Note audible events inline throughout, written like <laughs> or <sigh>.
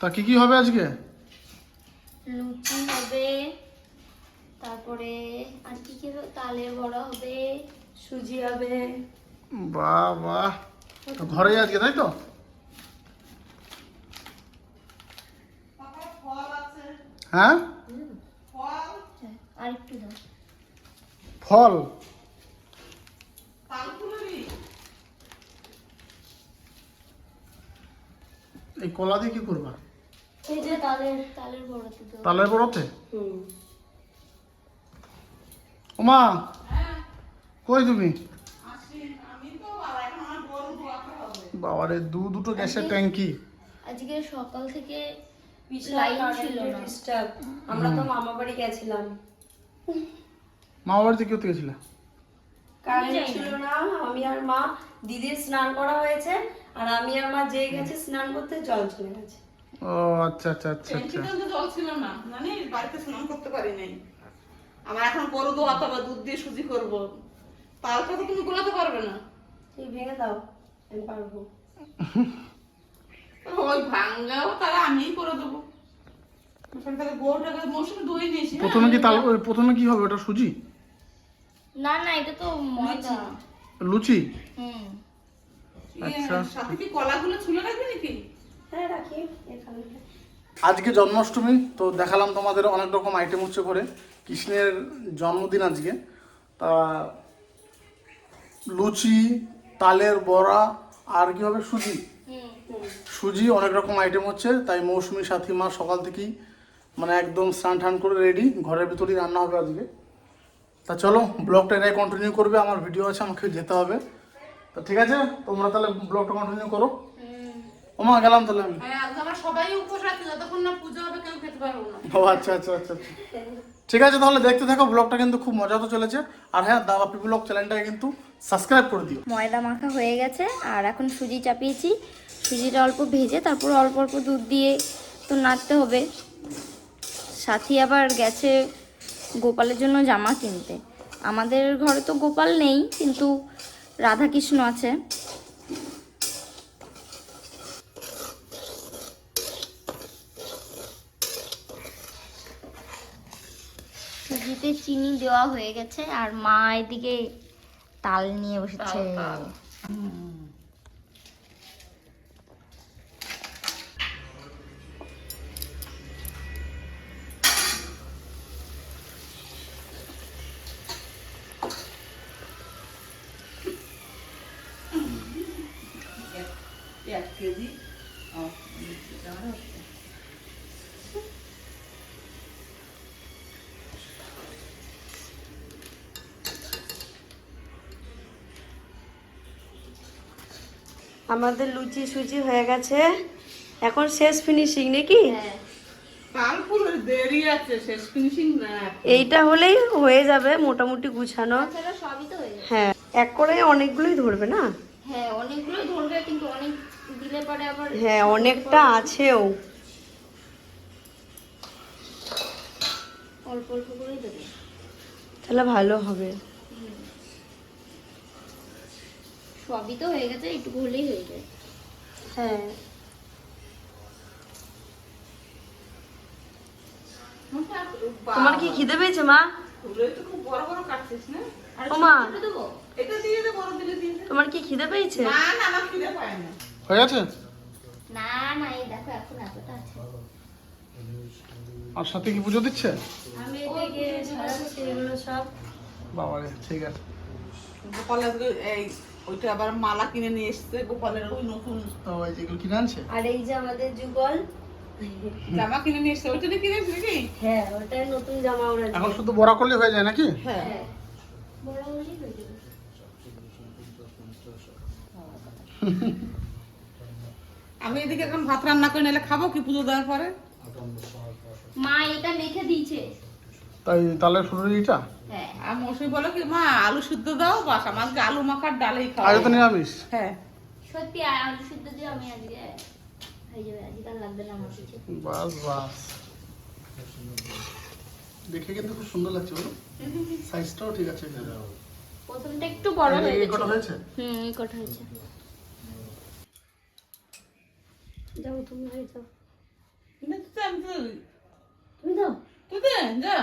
তা কি কি হবে আজকে? লুচি হবে তারপরে আর কি কি? তালের বড়া হবে সুজি হবে। বাহ বাহ। তো ঘরেই আজকে তাই তো? হ্যাঁ? ফল? এই কলা দিয়ে কি করবা? এই যে তালের তালের বড়াতে তালের বড়তে? ওমা কই তুমি? বাবারে দু দুটো গ্যাসের ট্যাঙ্কি। আজকে সকাল থেকে বিশাল লাইন ছিল না। আমরা তো মামা বাড়ি গেছিলাম। মামা বাড়িতে কি হতে কারেন্ট ছিল না। আমি আর মা দিদির স্নান করা হয়েছে। আর আমি আর মা যে গেছে স্নান করতে জল চলে গেছে। ও আচ্ছা আচ্ছা আচ্ছা আচ্ছা। জল ছিল না। জানিস বাড়িতে স্নান করতে পারি নাই। আমার এখন গরু দোয়াতে হবে দুধ দিয়ে সুজি করব। তালটা তো তুমি গোলাতে পারবে না। তুই ভেঙে দাও আমি পারব। ওই ভাঙ্গাও তারা আমিই করে দেবো। তাহলে হ্যাঁ? প্রথমে কি তাল প্রথমে কি হবে ওটা সুজি? না না এটা তো ময়দা। লুচি? হুম। ইয়ে, আচ্ছা। সাথে কি কলাগুলো ছুলে রাখবি নাকি? আজকে জন্মাষ্টমী তো দেখালাম তোমাদের অনেক রকম আইটেম হচ্ছে করে কৃষ্ণের জন্মদিন আজকে। তা লুচি তালের বড়া আর কি হবে? সুজি। সুজি অনেক রকম আইটেম হচ্ছে। তাই মৌসুমি সাথী মা সকাল থেকেই মানে একদম স্নান টান করে রেডি ঘরের ভিতরেই রান্না হবে আজকে। তা চলো ব্লগটা এটাই কন্টিনিউ করবে। আমার ভিডিও আছে আমাকে যেতে হবে। তো ঠিক আছে? তোমরা তাহলে ব্লগটা কন্টিনিউ করো। ওমা গেলাম তাহলে আমি। হ্যাঁ আজকে আমরা সবাই উপোস রাখি যতক্ষণ না পুজো হবে কেউ খেতে পারব না। ও আচ্ছা আচ্ছা আচ্ছা। ঠিক আছে তাহলে দেখতে থাকো ব্লগটা কিন্তু খুব মজা তো চলেছে। আর হ্যাঁ দাবাপি ব্লগ চ্যানেলটাকে কিন্তু সাবস্ক্রাইব করে দিও। ময়দা মাখা হয়ে গেছে আর এখন সুজি চাপিয়েছি। সুজিটা অল্প ভেজে তারপর অল্প অল্প দুধ দিয়ে তো নাড়তে হবে। সাথী আবার গেছে গোপালের জন্য জামা কিনতে। আমাদের ঘরে তো গোপাল নেই কিন্তু রাধাকৃষ্ণ আছে। সুজিতে চিনি দেওয়া হয়ে গেছে আর মা এদিকে তাল নিয়ে বসেছে। তাল, তাল। এক কেজি ও, এটা হচ্ছে। আমাদের লুচি সুচি হয়ে গেছে। এখন শেষ ফিনিশিং নাকি? হ্যাঁ। তাল ফুলের দেরি আছে শেষ ফিনিশিং না এইটা হলেই হয়ে যাবে মোটামুটি গুছানো। তাছাড়া সবই তো হয়ে হ্যাঁ এক করে অনেকগুলোই ধরবে না? হ্যাঁ অনেকগুলো ধরবে কিন্তু অনেক দিলে পরে আবার হ্যাঁ অনেকটা আছেও। অল্প অল্প করেই দেবে। তাহলে ভালো হবে। সবই তো হয়ে গেছে একটু হলেই হয়ে যায়। হ্যাঁ। তোমার কি খিদে পেয়েছে মা? ফুলের তো খুব বড় বড় কাটছিস না? আর ওমা। ছোট দেবো। এটা দিয়ে দে বড় দিলে দিয়ে দে। তোমার কি খিদে পেয়েছে? না না আমার খিদে পায় না। হয়ে গেছে? না না এই দেখো এখন এতটা আছে। আর সাথে কি পুজো দিচ্ছে? আমি এদিকে এগুলো সব বাবারে ঠিক আছে। এই ওইটা আবার মালা কিনে নিয়ে এসছে গোপালের ওই নতুন তো যেগুলো কিনে আনছে? আর এই যে আমাদের যুগল। জামা কিনে নিয়ে এসছে ওইটা কিনে এসছে নাকি? হ্যাঁ ওটাই নতুন জামা ওরা এখন শুধু বড়া করলে হয়ে যায় নাকি? হ্যাঁ। বড় হয়ে যাবে। আমি এদিকে এখন ভাত রান্না করে নিলে খাব কি পুজো দেওয়ার পরে? মা এটা মেখে দিয়েছে। তাই তাহলে শুরু হ্যাঁ আর মৌসুমি বলো কি মা আলু সিদ্ধ দাও বাস আমাকে আলু মাখার ডালেই খাওয়া আজ তো নিরামিষ। হ্যাঁ। সত্যি আলু সিদ্ধ দিয়ে আমি আজকে হয়ে যাবে আজকে লাগবে না আমার কিছু। বাস বাস। দেখে কিন্তু খুব সুন্দর লাগছে বলো। সাইজটাও ঠিক আছে প্রথমটা একটু বড় হয়ে গেছে। কটা হয়েছে? হুম এই কটা হয়েছে। যাও তুমি হয়ে যাও। তুমি দাও তুই দে যা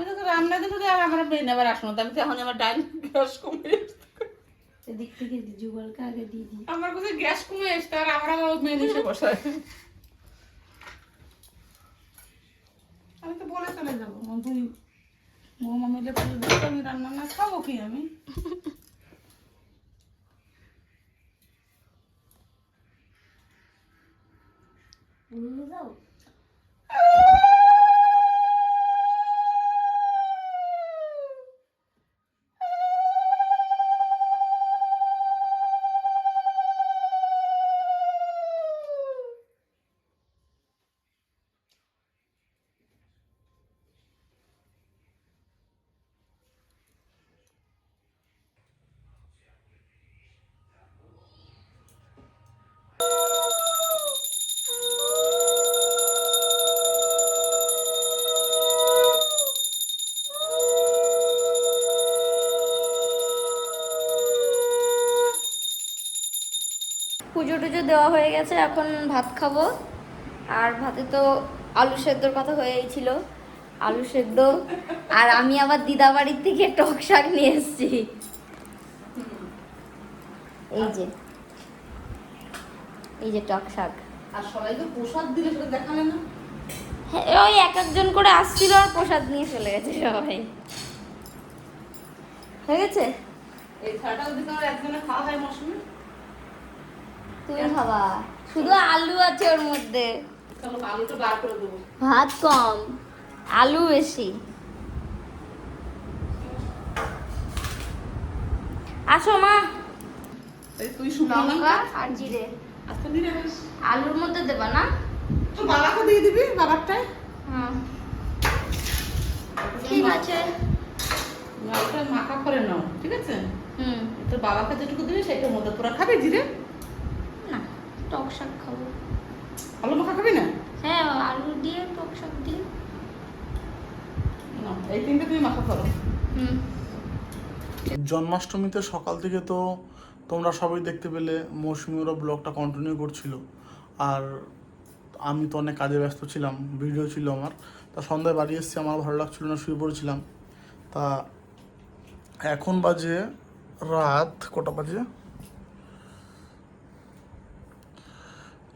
আমি তো রান্না দিতে আর আমার মেয়ে নেবার আসলো আমি তো এখন আমার ডাইন গ্যাস কমে এদিক থেকে যুগলকে আগে দিয়ে দিই। আমার কাছে গ্যাস কমে এসছে আর আমার আমার মেয়ে এসে বসায় আমি তো বলে চলে যাব তুই বৌমা মিলে পুজো আমি রান্না না খাব কি আমি? বললে পুজো টুজো দেওয়া হয়ে গেছে এখন ভাত খাব। আর ভাতে তো আলু সেদ্ধর কথা হয়েই ছিল আলু সেদ্ধ। আর আমি আবার দিদা বাড়ির থেকে টক শাক নিয়ে এসেছি। এই যে এই যে টক শাক। আর সবাই তো প্রসাদ দিলে সেটা দেখালে না। হ্যাঁ, ওই এক একজন করে আসছিল আর প্রসাদ নিয়ে চলে গেছে সবাই। হয়ে গেছে? এই ছাড়াটা যদি তোমার একজনে খাওয়া হয় মৌসুমি তুমি খাবা শুধু আলু আছে ওর মধ্যে। চলো আলুটা বার করে দেবো। ভাত কম আলু বেশি। আসো মা। তুই শুকনো লঙ্কা আর জিরে। আলুর মধ্যে দেবা না? তো বাবাকে দিয়ে দিবি বাবারটাই হ্যাঁ। ঠিক আছে। মাখা করে নাও ঠিক আছে? হুম। তোর বাবাকে যেটুকু দিবি সেটার মধ্যে। তোরা খাবে জিরে? টক শাক খাব। আলু মাখা খাবি না? হ্যাঁ আলু দিয়ে টক শাক দিয়ে না, এই তিনটে তুমি মাখা করো হুম। জন্মাষ্টমীতে সকাল থেকে তো তোমরা সবাই দেখতে পেলে মৌসুমি ওরা ব্লগটা কন্টিনিউ করছিল। আর আমি তো অনেক কাজে ব্যস্ত ছিলাম ভিডিও ছিল আমার। তা সন্ধ্যায় বাড়ি এসেছি আমার ভালো লাগছিল না শুয়ে পড়েছিলাম। তা এখন বাজে রাত কটা বাজে?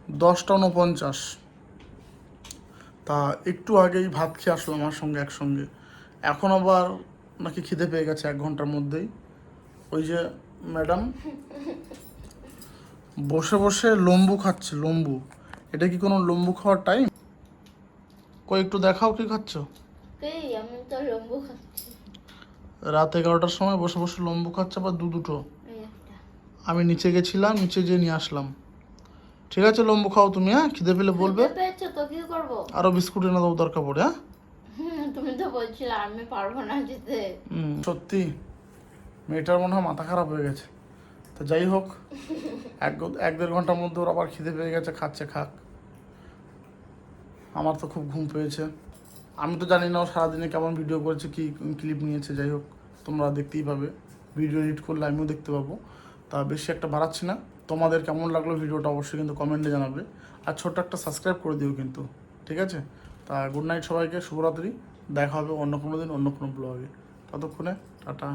দশটা উনপঞ্চাশ তা একটু আগেই ভাত খেয়ে আসলো আমার সঙ্গে একসঙ্গে। এখন আবার নাকি খিদে পেয়ে গেছে এক ঘণ্টার মধ্যেই। ওই যে ম্যাডাম বসে বসে লম্বু খাচ্ছে লম্বু। এটা কি কোনো লম্বু খাওয়ার টাইম? কই একটু দেখাও কি খাচ্ছ? রাত এগারোটার সময় বসে বসে লম্বু খাচ্ছে আবার দু দুটো। আমি নিচে গেছিলাম নিচে যেয়ে নিয়ে আসলাম। ঠিক আছে লম্বু খাও তুমি হ্যাঁ? খিদে পেলে বলবে। তো কি করব? আরও বিস্কুট এনে দেবো দরকার পড়ে হ্যাঁ? তুমি তো বলছিলে আমি পারব না যেতে সত্যি। মেয়েটার মনে হয় মাথা খারাপ হয়ে গেছে। তো যাই হোক <laughs> এক এক দেড় ঘণ্টার মধ্যে ওর আবার খিদে পেয়ে গেছে খাচ্ছে খাক। আমার তো খুব ঘুম পেয়েছে। আমি তো জানি না ও সারাদিনে কেমন ভিডিও করেছে কি ক্লিপ নিয়েছে যাই হোক তোমরা দেখতেই পাবে। ভিডিও এডিট করলে আমিও দেখতে পাবো। তা বেশি একটা বাড়াচ্ছি না। তোমাদের কেমন লাগল ভিডিওটা অবশ্যই কিন্তু কমেন্টে জানাবে। আর ছোট্ট একটা সাবস্ক্রাইব করে দিও কিন্তু, ঠিক আছে? তা গুড নাইট সবাইকে, শুভরাত্রি, দেখা হবে অন্য কোনো দিন, অন্য কোনো ব্লগে ততক্ষণে, টাটা।